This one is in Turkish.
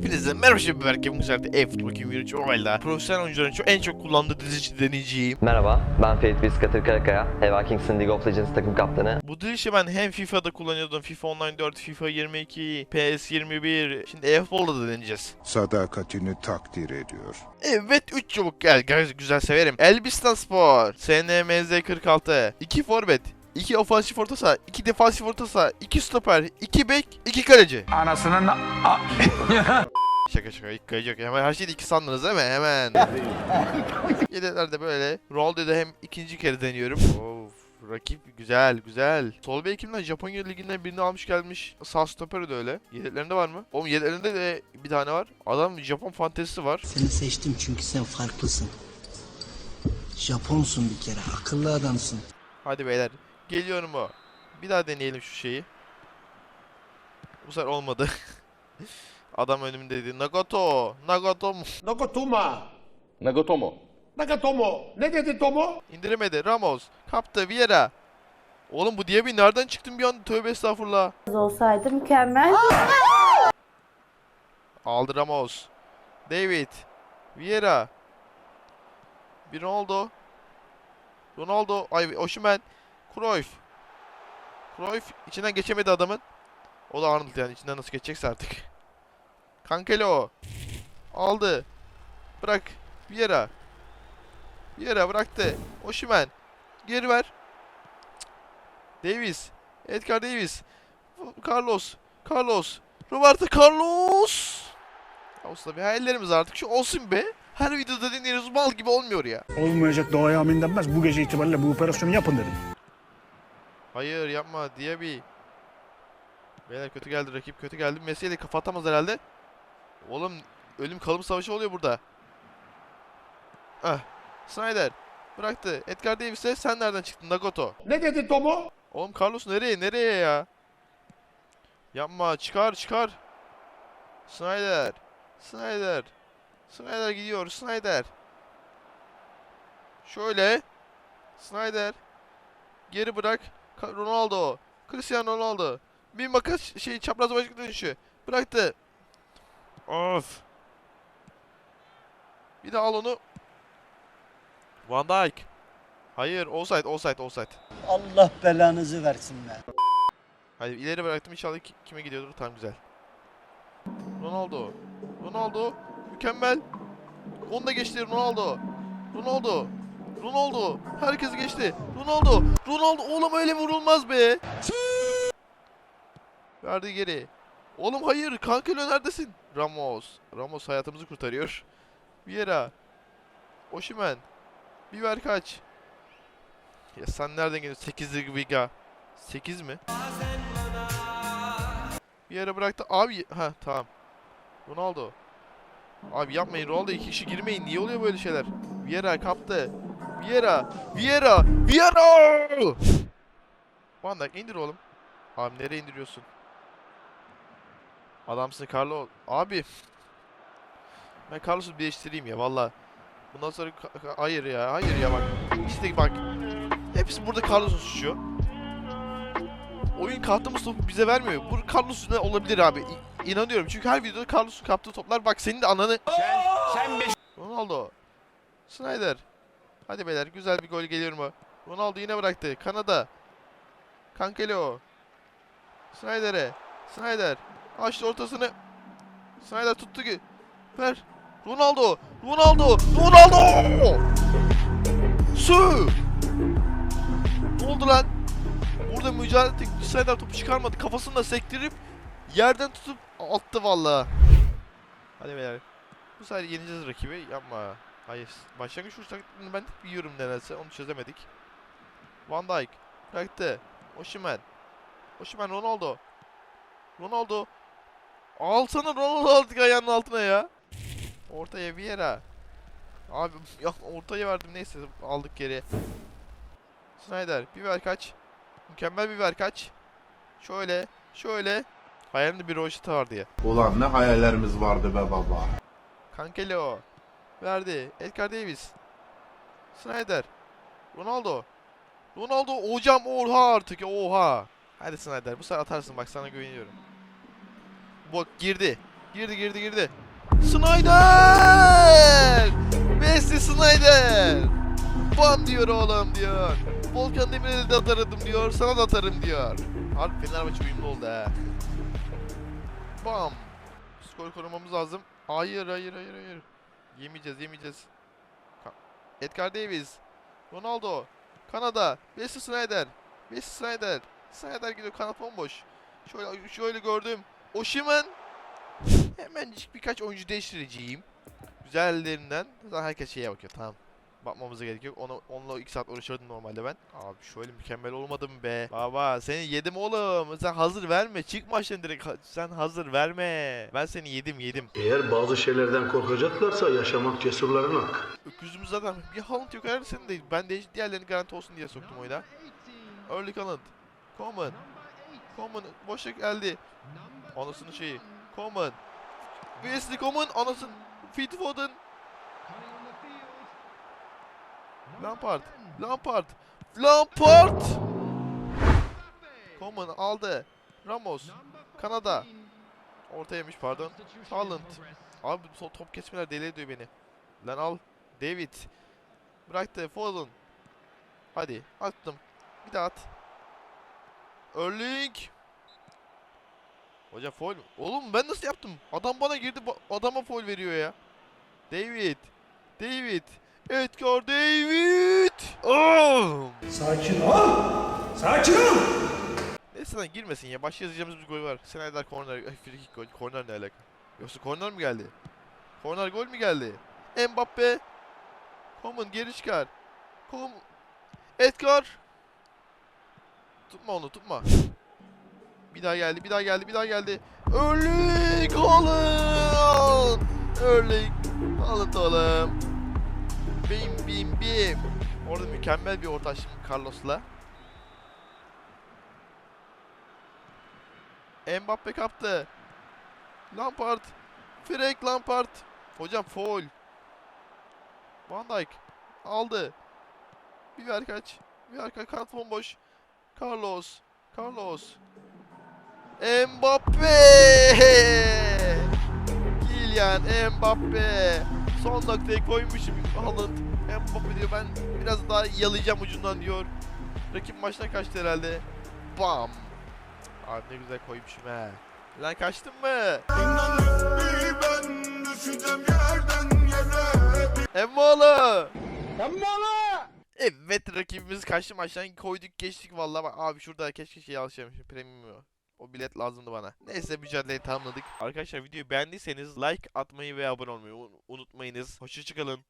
Hepinize merhaba şimdi Berke Müzer'de e-futbol 2023 Mobile'da profesyonel oyuncuların çok, en çok kullandığı dizici deneyeceğim. Merhaba, ben Ferit Biskatır Karakaya, Heva Kings'in League of Legends takım kaptanı. Bu dilişi ben hem FIFA'da kullanıyordum. FIFA Online 4, FIFA 22, PS 21. Şimdi e-futbolda da deneyeceğiz. sadakatini takdir ediyor. Evet 3 çubuk gel gel güzel severim. Elbistan Spor, SNMZ 46, 2 forvet, 2 ofansif orta saha, 2 defansif orta saha, 2 stoper, 2 bek, 2 kaleci. Anasının Şaka şaka ilk kaleci yok. Hemen her şeyi 2 sandınız değil mi? Hemen. Yedeklerde böyle. Ronaldo'yu da hem ikinci kere deniyorum. Of rakip güzel güzel. Sol bek kimden? Japonya liginden birini almış gelmiş. Sağ stoperi de öyle. Yedeklerinde var mı? Oğlum yedeklerinde de bir tane var. Adam Japon fantezisi var. Seni seçtim çünkü sen farklısın. Japonsun bir kere, akıllı adamsın. Hadi beyler. Geliyorum o. Bir daha deneyelim şu şeyi. Bu sefer olmadı. Adam önümdeydi. Nagato. Nagato mu? Nakatoma. Nagatomo. Nakatomo. Ne dedi Tomo? İndiremedi. Ramos. Kaptı. Vieira. Oğlum bu diye bir nereden çıktın bir anda? Tövbe estağfurullah. olsaydı mükemmel. Aldı Ramos. David. Vieira. Bir Ronaldo. Ronaldo. Ay Osimhen. Cruyff. Cruyff içinden geçemedi adamın. O da Arnold yani içinden nasıl geçecekse artık. Cancelo. Aldı. Bırak. Vieira. Vieira bıraktı. Osimhen. Geri ver. Davis. Edgar Davis. Carlos. Carlos. Roberto Carlos. Usta bir hayallerimiz artık şu olsun be. Her videoda dinliyoruz mal gibi olmuyor ya. Olmayacak doğaya amin denmez. Bu gece itibariyle bu operasyonu yapın dedim. Hayır yapma diye bir. Beyler kötü geldi rakip kötü geldi. Messi'ye de kafa atamaz herhalde. Oğlum ölüm kalım savaşı oluyor burada. Ah. Snyder. Bıraktı. Edgar Davis'e sen nereden çıktın Nagoto? Ne dedi Tomo? Oğlum Carlos nereye nereye ya? Yapma çıkar çıkar. Snyder. Snyder. Snyder gidiyor Snyder. Şöyle. Snyder. Geri bırak. Ronaldo. Cristiano Ronaldo. Bir makas şey çapraz başlık dönüşü. Bıraktı. Of. Bir de al onu. Van Dijk. Hayır, offside, offside, offside. Allah belanızı versin be. Hadi ileri bıraktım inşallah ki- kime gidiyordur tam güzel. Ronaldo. Ronaldo. Mükemmel. Onu da geçti Ronaldo. Ronaldo. Ronaldo. Herkes geçti. Ronaldo. Ronaldo. Oğlum öyle vurulmaz be. Verdi geri. Oğlum hayır. Kankelo neredesin? Ramos. Ramos hayatımızı kurtarıyor. Vieira. Osimhen. Biber kaç. Ya sen nereden geliyorsun? 8'lik Viga. 8 mi? Bir yere bıraktı. Abi ha tamam. Ronaldo. Abi yapmayın Ronaldo iki kişi girmeyin. Niye oluyor böyle şeyler? Vieira kaptı. Vieira. Vieira. Vieira. Van Dijk indir oğlum. Abi nereye indiriyorsun? Adamsın Carlo. Abi. Ben Carlos'u değiştireyim ya valla. Bundan sonra hayır ya hayır ya bak. İşte bak. Hepsi burada Carlos'un suçu. Oyun kaptığımız topu bize vermiyor. Bu Carlos yüzünden olabilir abi. İ- inanıyorum çünkü her videoda Carlos'un kaptığı toplar bak senin de ananı. Sen beş... Ronaldo. Snyder. Hadi beyler güzel bir gol geliyor mu? Ronaldo yine bıraktı. Kanada. Cancelo. Snyder'e. Snyder. Açtı ortasını. Snyder tuttu ki. Ver. Ronaldo. Ronaldo. Ronaldo. Su. Ne oldu lan? Burada mücadele ettik. Snyder topu çıkarmadı. Kafasını da sektirip yerden tutup attı vallahi. Hadi beyler. Bu sefer yeneceğiz rakibi. Yapma. Hayır. Başlangıç vuruş taktiğini ben hep yiyorum nedense. Onu çözemedik. Van Dijk. Bıraktı. Osimhen. Osimhen Ronaldo. Ronaldo. Alsana Ronaldo aldık ayağının altına ya. Ortaya Vieira. Abi ya ortaya verdim neyse aldık geri. Snyder. Bir ver kaç. Mükemmel bir ver kaç. Şöyle. Şöyle. Hayalimde bir roşita vardı ya. Ulan ne hayallerimiz vardı be baba. Cancelo. Verdi. Edgar Davis. Snyder. Ronaldo. Ronaldo hocam oha artık oha. Hadi Snyder bu sefer atarsın bak sana güveniyorum. Bu girdi. Girdi girdi girdi. Snyder! Wesley Snyder! Bam diyor oğlum diyor. Volkan Demirel'i de atarım diyor. Sana da atarım diyor. Harbi Fenerbahçe uyumlu oldu ha. Bam. Skor korumamız lazım. Hayır hayır hayır hayır. Yemeyeceğiz yemeyeceğiz. Edgar Davis. Ronaldo. Kanada. Wesley Snyder. Wesley Snyder. Snyder gidiyor kanat bomboş. Şöyle şöyle gördüm. Osimhen. Hemencik birkaç oyuncu değiştireceğim. Güzellerinden. Zaten herkes şeye bakıyor tamam. Bakmamıza gerek yok. Onu, onunla 2 saat uğraşırdım normalde ben. Abi şöyle mükemmel olmadım be. Baba seni yedim oğlum. Sen hazır verme. Çık maçtan direkt. Sen hazır verme. Ben seni yedim yedim. Eğer bazı şeylerden korkacaklarsa yaşamak cesurların hakkı. Öküzümüz zaten bir Haaland yok her senin değil. Ben de diğerlerini garanti olsun diye soktum oyuna. Erling Haaland. Coman. Coman boşluk geldi. Anasının şeyi. Coman. Wesley Coman anasın. Phil Foden. Lampard. Lampard. Lampard. Coman aldı. Ramos. Kanada. Orta yemiş pardon. Haaland. Abi sol top kesmeler deli ediyor beni. Lan al. David. Bıraktı. Foden. Hadi. Attım. Bir daha at. Erling. Hocam foul. Oğlum ben nasıl yaptım? Adam bana girdi. Adama foul veriyor ya. David. David. Edgar David. Oh! Sakin ol. Sakin ol. Neyse lan girmesin ya. Başka yazacağımız bir gol var. Ay, free kick gol. Corner ne alaka? Yoksa corner mi geldi? Corner gol mü geldi? Mbappe. Coman geri çıkar. Com Edgar. Tutma onu tutma. Bir daha geldi, bir daha geldi, bir daha geldi. Erling Haaland. Erling Haaland oğlum. Bim bim bim. Orada mükemmel bir orta şimdi Carlos'la. Mbappe kaptı. Lampard. Frank Lampard. Hocam foul. Van Dijk aldı. Bir ver kaç. Bir ver kaç. Kanat bomboş. Carlos. Carlos. Mbappe. Kylian Mbappe. Son noktayı koymuşum. Haaland. Mbappe diyor ben biraz daha yalayacağım ucundan diyor. Rakip maçtan kaçtı herhalde. Bam. Abi ne güzel koymuşum he. Lan kaçtın mı? Emmoğlu. Emmoğlu! Evet rakibimiz kaçtı maçtan koyduk geçtik vallahi bak abi şurada keşke şey alışmışım premium o bilet lazımdı bana. Neyse mücadeleyi tamamladık. Arkadaşlar videoyu beğendiyseniz like atmayı ve abone olmayı un- unutmayınız. Hoşçakalın.